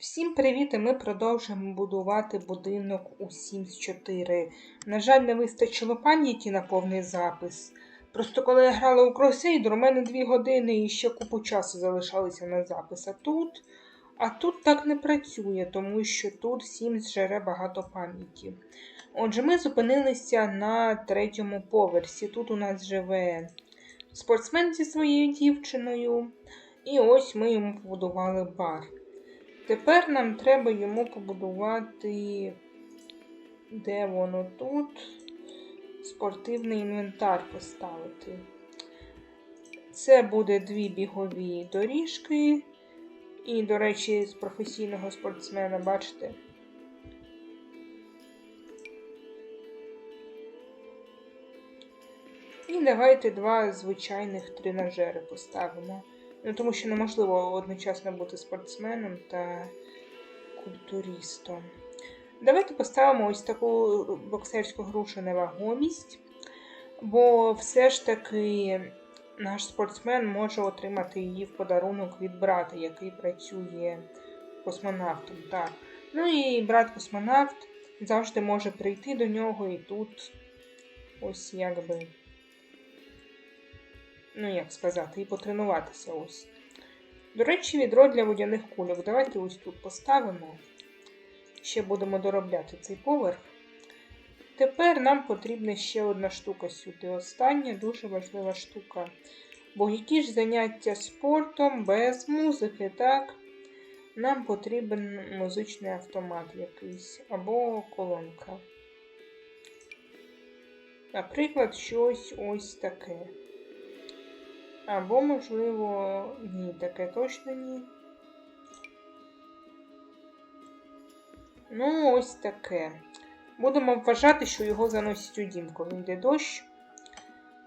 Всім привіт! і Ми продовжуємо будувати будинок у Sims 4. На жаль, не вистачило пам'яті на повний запис. Просто коли я грала у Crusader, у мене дві години і ще купу часу залишалося на запис. А тут, а тут так не працює, тому що тут Sims жере багато пам'яті. Отже, ми зупинилися на третьому поверсі. Тут у нас живе спортсмен зі своєю дівчиною. І ось ми йому побудували бар. Тепер нам треба йому побудувати, де воно тут, спортивний інвентар поставити. Це буде дві бігові доріжки. І, до речі, з професійного спортсмена, бачите? І давайте два звичайних тренажери поставимо. Ну, тому що неможливо одночасно бути спортсменом та культуристом. Давайте поставимо ось таку боксерську грушу невагомість, бо все ж таки наш спортсмен може отримати її в подарунок від брата, який працює космонавтом. Так. Ну і брат-космонавт завжди може прийти до нього і тут ось якби ну як сказати, і потренуватися ось. До речі, відро для водяних кульок. Давайте ось тут поставимо. Ще будемо доробляти цей поверх. Тепер нам потрібна ще одна штука сюди. Остання дуже важлива штука. Бо які ж заняття спортом без музики, так? Нам потрібен музичний автомат якийсь або колонка. Наприклад, щось ось таке. Або, можливо, ні, таке точно ні. Ну, ось таке. Будемо вважати, що його заносять у дім, коли йде дощ.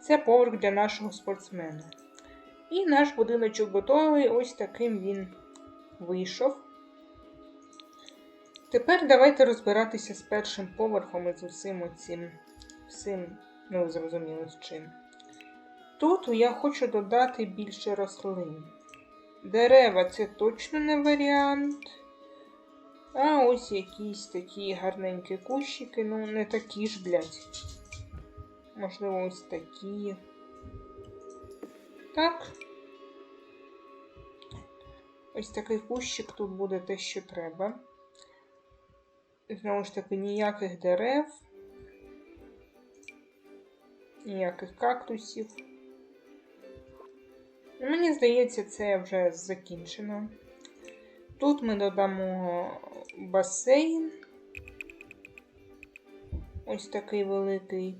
Це поверх для нашого спортсмена. І наш будиночок готовий, ось таким він вийшов. Тепер давайте розбиратися з першим поверхом і з усім оцим всім, ну, зрозуміло, з чим. Тут я хочу додати більше рослин. Дерева це точно не варіант. А ось якісь такі гарненькі кущики, ну не такі ж, блядь. Можливо, ось такі. Так. Ось такий кущик тут буде те, що треба. Знову ж таки, ніяких дерев, ніяких кактусів. Мені здається, це вже закінчено. Тут ми додамо басейн. Ось такий великий,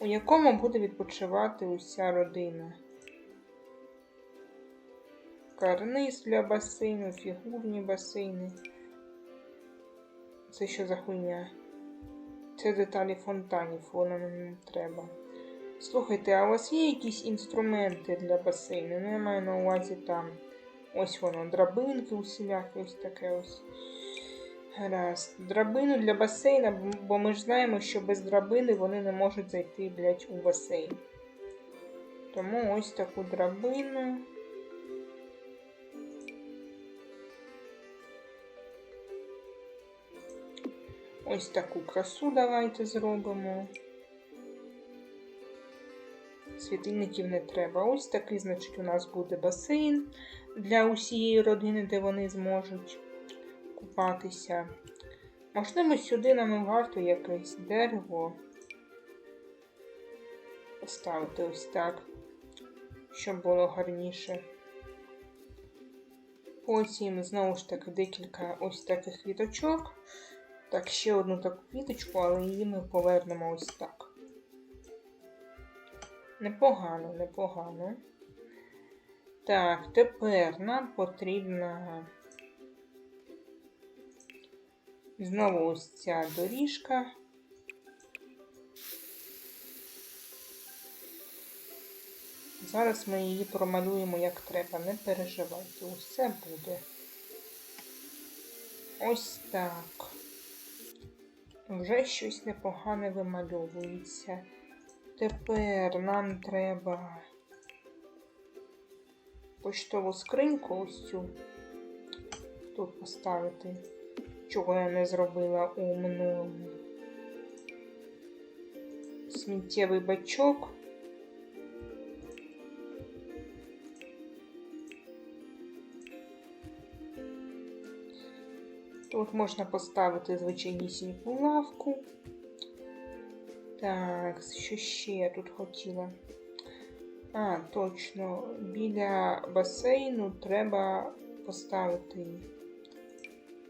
у якому буде відпочивати уся родина. Карниз для басейну, фігурні басейни. Це що за хуйня? Це деталі фонтанів, воно нам не треба. Слухайте, а у вас є якісь інструменти для басейну? Ну, я маю на увазі там ось воно, драбинки усілякі, ось таке ось. Гаразд. Драбину для басейна, бо ми ж знаємо, що без драбини вони не можуть зайти, блядь, у басейн. Тому ось таку драбину. Ось таку красу давайте зробимо світильників не треба. Ось такий, значить, у нас буде басейн для усієї родини, де вони зможуть купатися. Можливо, сюди нам варто якесь дерево поставити ось так, щоб було гарніше. Потім, знову ж таки, декілька ось таких квіточок. Так, ще одну таку квіточку, але її ми повернемо ось так. Непогано, непогано. Так, тепер нам потрібна знову ось ця доріжка. Зараз ми її промалюємо як треба, не переживайте, усе буде. Ось так. Вже щось непогане вимальовується. Тепер нам треба поштову скриньку ось цю тут поставити, чого я не зробила у минулому. Сміттєвий бачок. Тут можна поставити звичайнісіньку лавку. Так, що ще я тут хотіла? А, точно, біля басейну треба поставити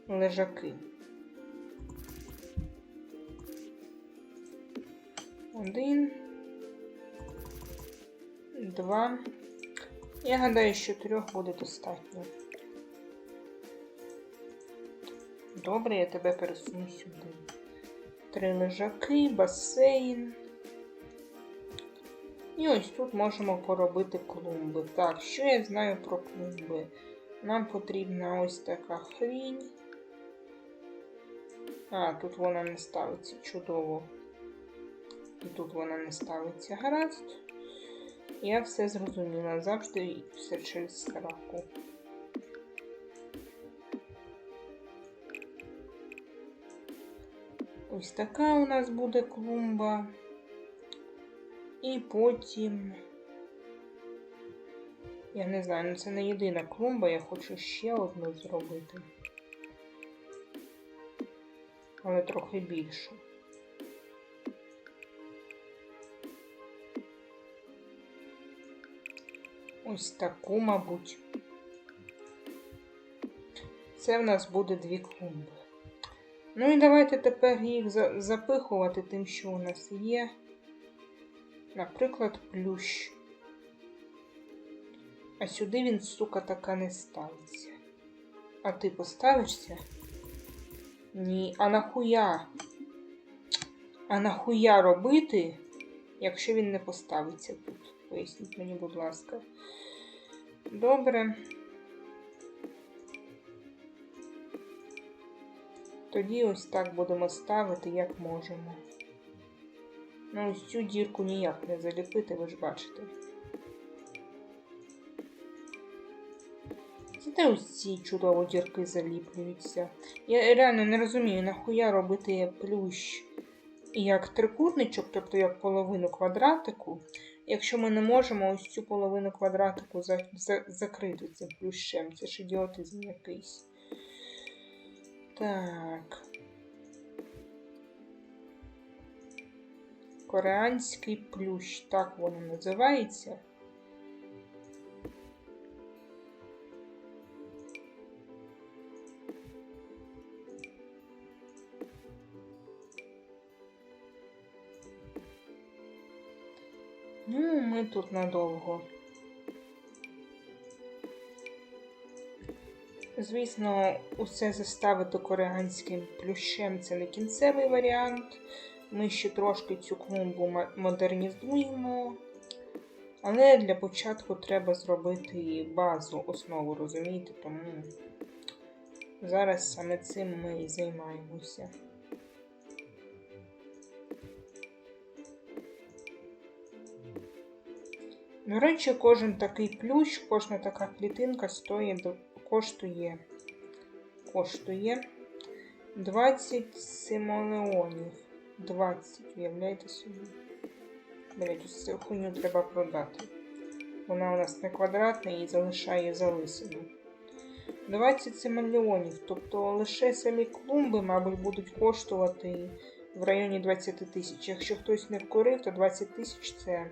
лежаки. Один. Два. Я гадаю, що трьох буде достатньо. Добре, я тебе пересуну сюди. Три лежаки, басейн. І ось тут можемо поробити клумби. Так, що я знаю про клумби? Нам потрібна ось така хрінь. А, тут вона не ставиться чудово. І тут вона не ставиться гаразд. Я все зрозуміла. Завжди все через сраку. Ось така у нас буде клумба. І потім. Я не знаю, ну це не єдина клумба, я хочу ще одну зробити. Але трохи більшу. Ось таку, мабуть. Це в нас буде дві клумби. Ну і давайте тепер їх запихувати тим, що у нас є. Наприклад, плющ. А сюди він, сука, така не ставиться. А ти поставишся? Ні, а нахуя? А нахуя робити, якщо він не поставиться тут? Поясніть мені, будь ласка. Добре. Тоді ось так будемо ставити, як можемо. Ну, ось цю дірку ніяк не заліпити, ви ж бачите. Зате ось ці чудово дірки заліплюються. Я реально не розумію, нахуя робити плющ як трикутничок, тобто як половину квадратику, якщо ми не можемо ось цю половину квадратику за, за, закрити цим плющем. Це ж ідіотизм якийсь. Так. Кореанський плющ, так воно називається. Ну, ми тут надовго. Звісно, усе заставити кореанським плющем це не кінцевий варіант. Ми ще трошки цю клумбу модернізуємо. Але для початку треба зробити базу, основу, розумієте? Тому зараз саме цим ми і займаємося. До речі, кожен такий плющ, кожна така клітинка стоїть, коштує, коштує 20 симолеонів. 20, уявляєте собі. Блять, ось цю хуйню треба продати. Вона у нас не квадратна і залишає залисину. 20 симолеонів, тобто лише самі клумби, мабуть, будуть коштувати в районі 20 тисяч. Якщо хтось не вкурив, то 20 тисяч це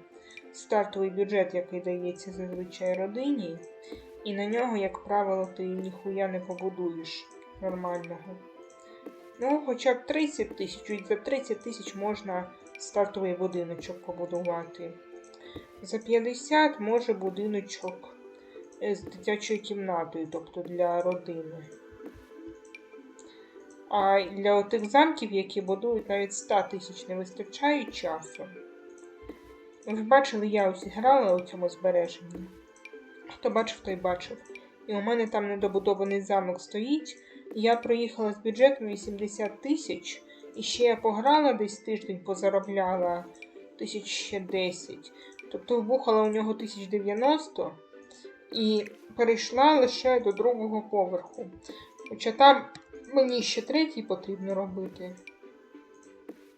стартовий бюджет, який дається зазвичай родині, і на нього, як правило, ти ніхуя не побудуєш нормального. Ну, хоча б 30 тисяч, і за 30 тисяч можна стартовий будиночок побудувати. За 50 може будиночок е, з дитячою кімнатою, тобто для родини. А для тих замків, які будують, навіть 100 тисяч не вистачає часу. Ви бачили, я ось грала у цьому збереженні. Хто бачив, той бачив. І у мене там недобудований замок стоїть. Я проїхала з бюджетом 80 тисяч. І ще я пограла десь тиждень, позаробляла тисяч ще 10. Тобто вбухала у нього 1090 і перейшла лише до другого поверху. Хоча там мені ще третій потрібно робити.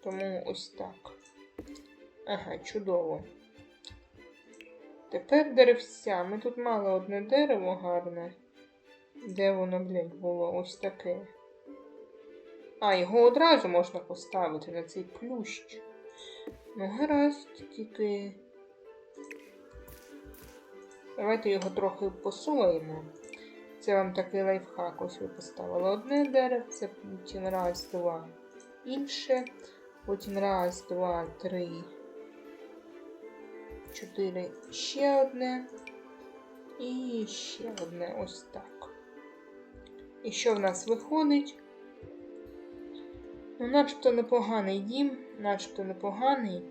Тому ось так. Ага, чудово. Тепер деревця. Ми тут мали одне дерево гарне. Де воно, блядь, було? Ось таке. А, його одразу можна поставити на цей плющ. Ну, гаразд, тільки. Давайте його трохи посуємо. Це вам такий лайфхак. Ось ви поставили одне деревце, потім раз, два. Інше. Потім раз, два, три. Чотири. Ще одне. І ще одне. Ось так. І що в нас виходить? Ну, начебто непоганий дім, начебто непоганий.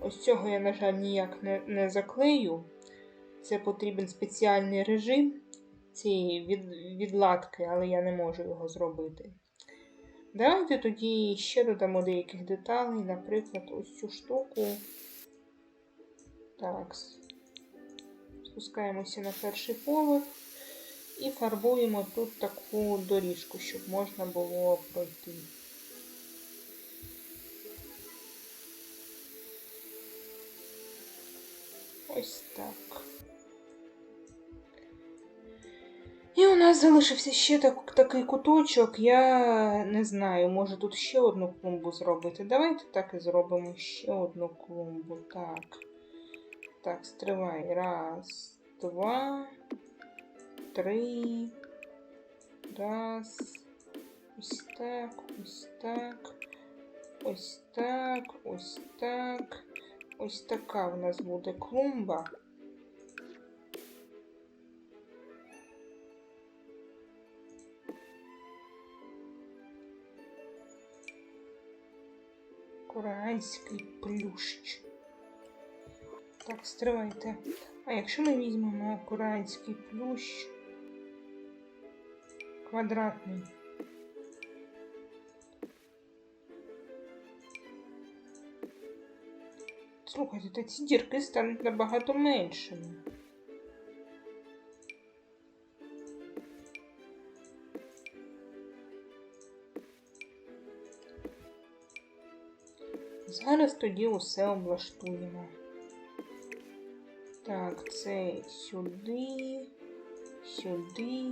Ось цього я, на жаль, ніяк не, не заклею. Це потрібен спеціальний режим цієї від, відладки, але я не можу його зробити. Давайте тоді ще додамо деяких деталей, наприклад, ось цю штуку. Так. Спускаємося на перший поверх і фарбуємо тут таку доріжку, щоб можна було пройти. Ось так. І у нас залишився ще так, такий куточок. Я не знаю, може тут ще одну клумбу зробити. Давайте так і зробимо ще одну клумбу. Так. Так, стривай. Раз, два, три. Раз. Ось так, ось так. Ось так, ось так. Ось така в нас буде клумба. Корейський плющ. Так, стривайте. А якщо ми візьмемо корейський плющ квадратний. Слухайте, та ці дірки стануть набагато меншими. Зараз тоді усе облаштуємо. Так, це сюди, сюди.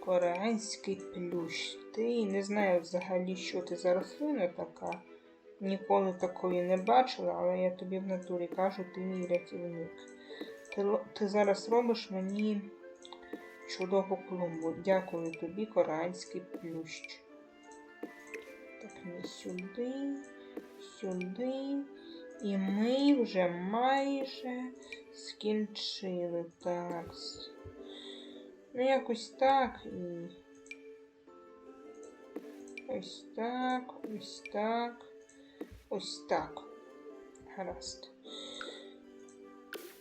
Корейський плющ. Ти не знаю взагалі, що ти за рослина така. Ніколи такої не бачила, але я тобі в натурі кажу, ти мій рятівник. Ти, ти зараз робиш мені чудову клумбу. Дякую тобі, корейський плющ. Так, не сюди, сюди. І ми вже майже скінчили. Так. с- Ну, якось так і. Ось так, ось так, ось так. Гаразд.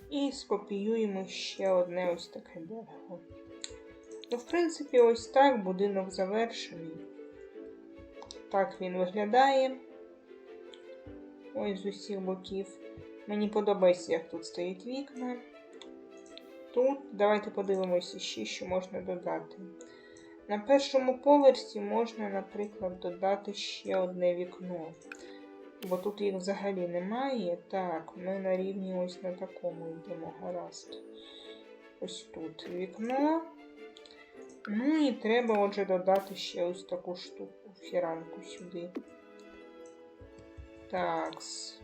І скопіюємо ще одне ось таке дерево. Ну, в принципі, ось так будинок завершений. Так він виглядає. Ось з усіх боків. Мені подобається, як тут стоять вікна. Тут давайте подивимося ще, що можна додати. На першому поверсі можна, наприклад, додати ще одне вікно. Бо тут їх взагалі немає. Так, ми на рівні ось на такому йдемо гаразд. Ось тут вікно. Ну і треба отже додати ще ось таку штуку, фіранку сюди. Такс.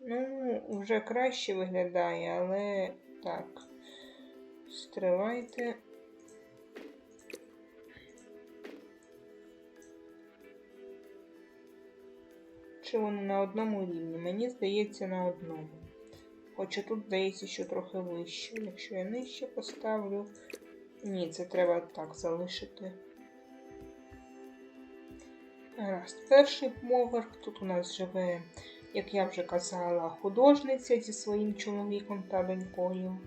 Ну, вже краще виглядає, але так. Стривайте. Чи вони на одному рівні? Мені здається, на одному. Хоча тут здається, що трохи вище. Якщо я нижче поставлю. Ні, це треба так залишити. Гаразд, перший поверх. Тут у нас живе, як я вже казала, художниця зі своїм чоловіком та донькою.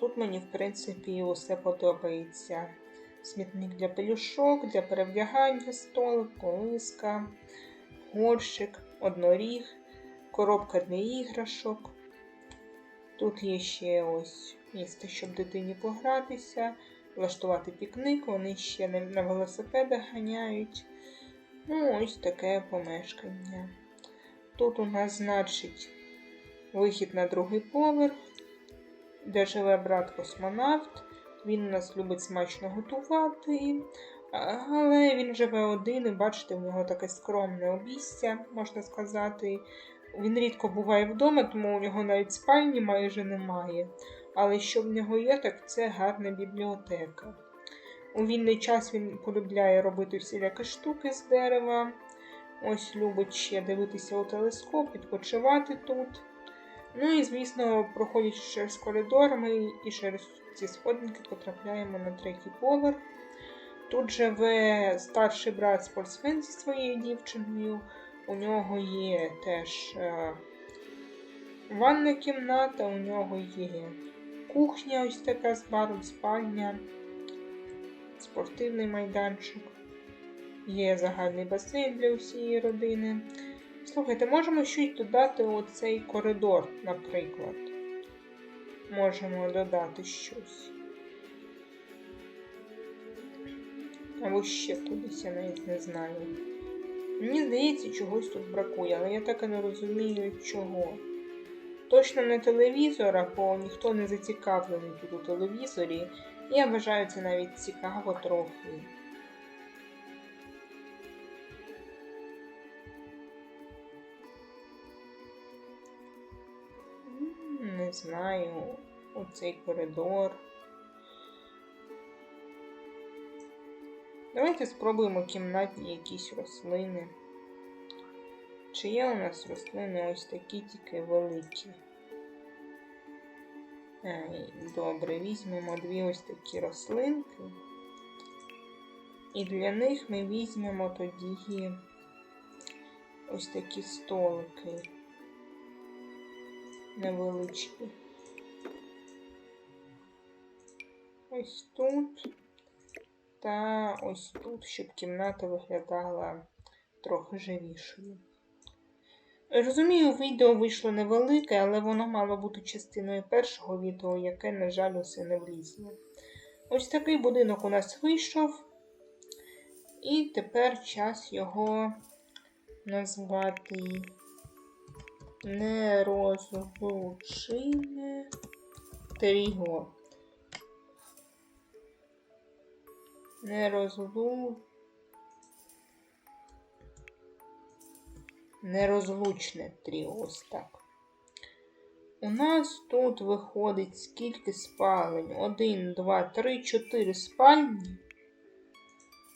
Тут мені, в принципі, усе подобається. Смітник для пелюшок, для перевдягання, столик, колиска, горщик, одноріг, коробка для іграшок. Тут є ще ось місце, щоб дитині погратися, влаштувати пікник, вони ще на, велосипедах ганяють. Ну, ось таке помешкання. Тут у нас, значить, вихід на другий поверх, де живе брат космонавт. Він нас любить смачно готувати, але він живе один, і бачите, в нього таке скромне обійстя, можна сказати. Він рідко буває вдома, тому у нього навіть спальні майже немає. Але що в нього є, так це гарна бібліотека. У вільний час він полюбляє робити всілякі штуки з дерева. Ось любить ще дивитися у телескоп, відпочивати тут. Ну і, звісно, проходячи через коридор, ми і через ці сходинки потрапляємо на третій поверх. Тут живе старший брат спортсмен зі своєю дівчиною. У нього є теж е, ванна кімната, у нього є кухня, ось така з баром, спальня, спортивний майданчик. Є загальний басейн для усієї родини. Слухайте, можемо щось додати оцей коридор, наприклад. Можемо додати щось. Або ще кудись, я навіть не знаю. Мені здається, чогось тут бракує, але я так і не розумію, чого. Точно не телевізора, бо ніхто не зацікавлений тут у телевізорі. Я вважаю це навіть цікаво трохи. Не знаю, оцей коридор. Давайте спробуємо кімнатні якісь рослини. Чи є у нас рослини ось такі тільки великі? Добре, візьмемо дві ось такі рослинки. І для них ми візьмемо тоді ось такі столики невеличкі. Ось тут та ось тут, щоб кімната виглядала трохи живішою. Розумію, відео вийшло невелике, але воно мало бути частиною першого відео, яке, на жаль, усе не влізло. Ось такий будинок у нас вийшов, і тепер час його назвати нерозлучине тріо. Нерозлу... Нерозлучне тріо, ось так. У нас тут виходить скільки спалень? Один, два, три, чотири спальні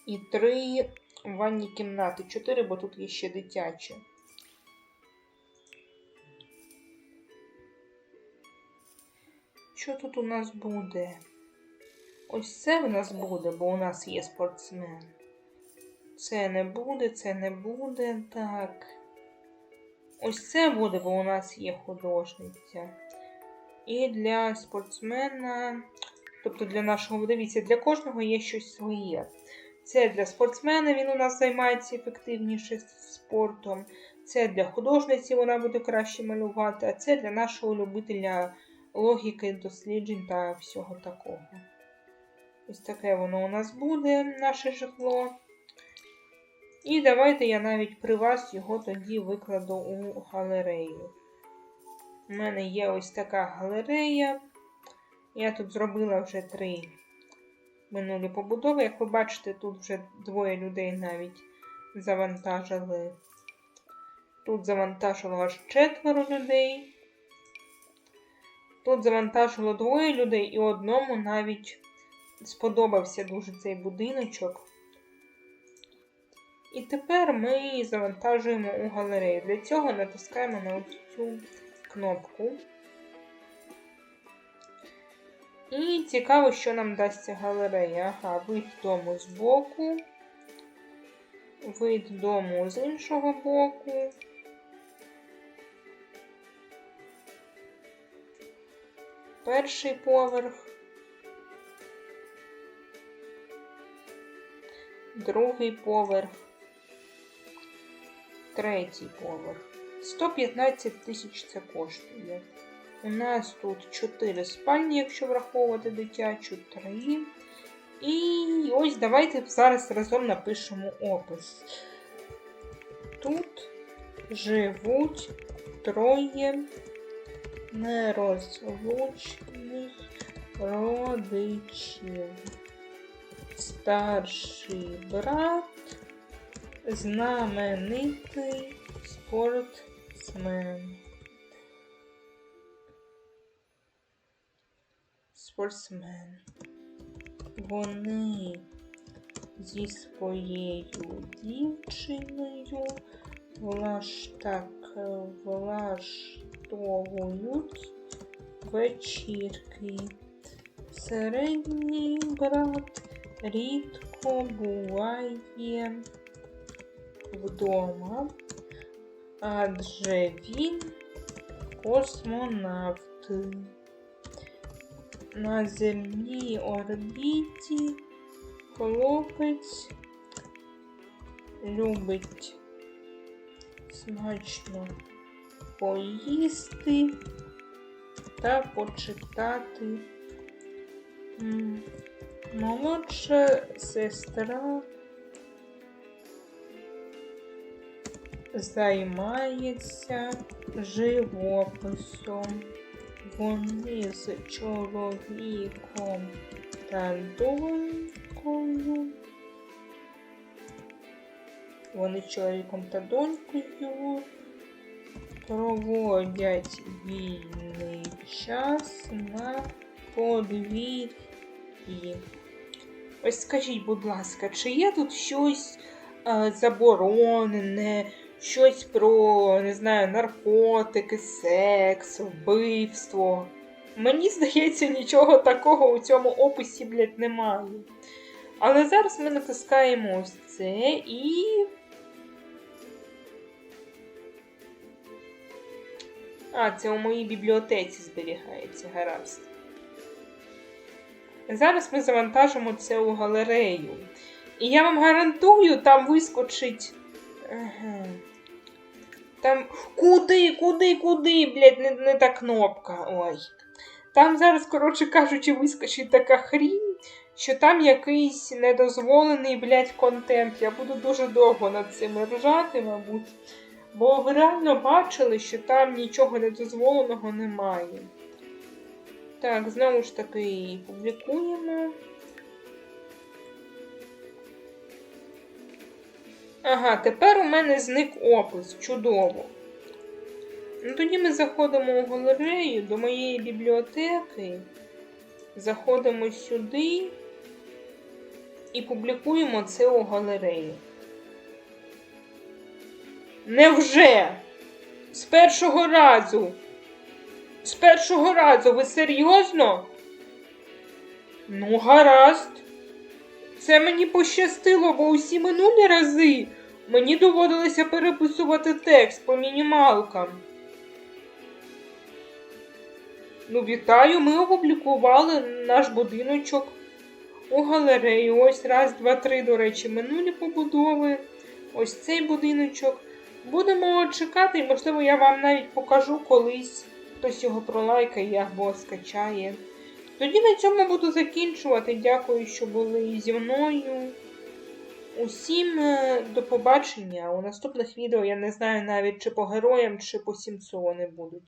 і три ванні кімнати. Чотири, бо тут є ще дитячі. Що тут у нас буде? Ось це в нас буде, бо у нас є спортсмен. Це не буде, це не буде. Так. Ось це буде, бо у нас є художниця. І для спортсмена, тобто для нашого, дивіться, для кожного є щось своє. Це для спортсмена, він у нас займається ефективніше спортом. Це для художниці вона буде краще малювати, а це для нашого любителя логіки, досліджень та всього такого. Ось таке воно у нас буде, наше житло. І давайте я навіть при вас його тоді викладу у галерею. У мене є ось така галерея. Я тут зробила вже три минулі побудови. Як ви бачите, тут вже двоє людей навіть завантажили. Тут завантажило аж четверо людей. Тут завантажило двоє людей, і одному навіть сподобався дуже цей будиночок. І тепер ми завантажуємо у галерею. Для цього натискаємо на цю кнопку. І цікаво, що нам дасться галерея. Ага, вид дому з боку, вид дому з іншого боку. Перший поверх. Другий поверх. Третій поверх. 115 тисяч це коштує. У нас тут 4 спальні, якщо враховувати дитячу, 3. І ось давайте зараз разом напишемо опис. Тут живуть троє нерозлучних родичів. Старший брат, знаменитий спортсмен. Спортсмен. Вони зі своєю дівчиною влаш влаштовують вечірки. Середній брат рідко буває вдома, адже він космонавт. На земній орбіті хлопець любить смачно поїсти та почитати. Молодша сестра займається живописом. Вони з чоловіком та донькою. Вони з чоловіком та донькою проводять вільний час на подвір'ї. Ось скажіть, будь ласка, чи є тут щось е, заборонене, щось про, не знаю, наркотики, секс, вбивство? Мені здається, нічого такого у цьому описі, блядь, немає. Але зараз ми натискаємо ось це і. А, це у моїй бібліотеці зберігається, гаразд. Зараз ми завантажимо це у галерею. І я вам гарантую, там вискочить. Там. Куди, куди, куди, блядь, не, не та кнопка. Ой. Там зараз, коротше кажучи, вискочить така хрінь, що там якийсь недозволений, блядь, контент. Я буду дуже довго над цим ржати, мабуть. Бо ви реально бачили, що там нічого недозволеного немає. Так, знову ж таки публікуємо. Ага, тепер у мене зник опис. Чудово. Ну, тоді ми заходимо у галерею до моєї бібліотеки. Заходимо сюди і публікуємо це у галерею. Невже? З першого разу. З першого разу, ви серйозно? Ну, гаразд. Це мені пощастило, бо усі минулі рази мені доводилося переписувати текст по мінімалкам. Ну, вітаю, ми опублікували наш будиночок у галерею. Ось раз, два, три, до речі, минулі побудови. Ось цей будиночок. Будемо чекати, і, можливо, я вам навіть покажу колись. Хтось його пролайкає або скачає. Тоді на цьому буду закінчувати. Дякую, що були зі мною. Усім е, до побачення. У наступних відео я не знаю навіть чи по героям, чи по Сімпсони будуть.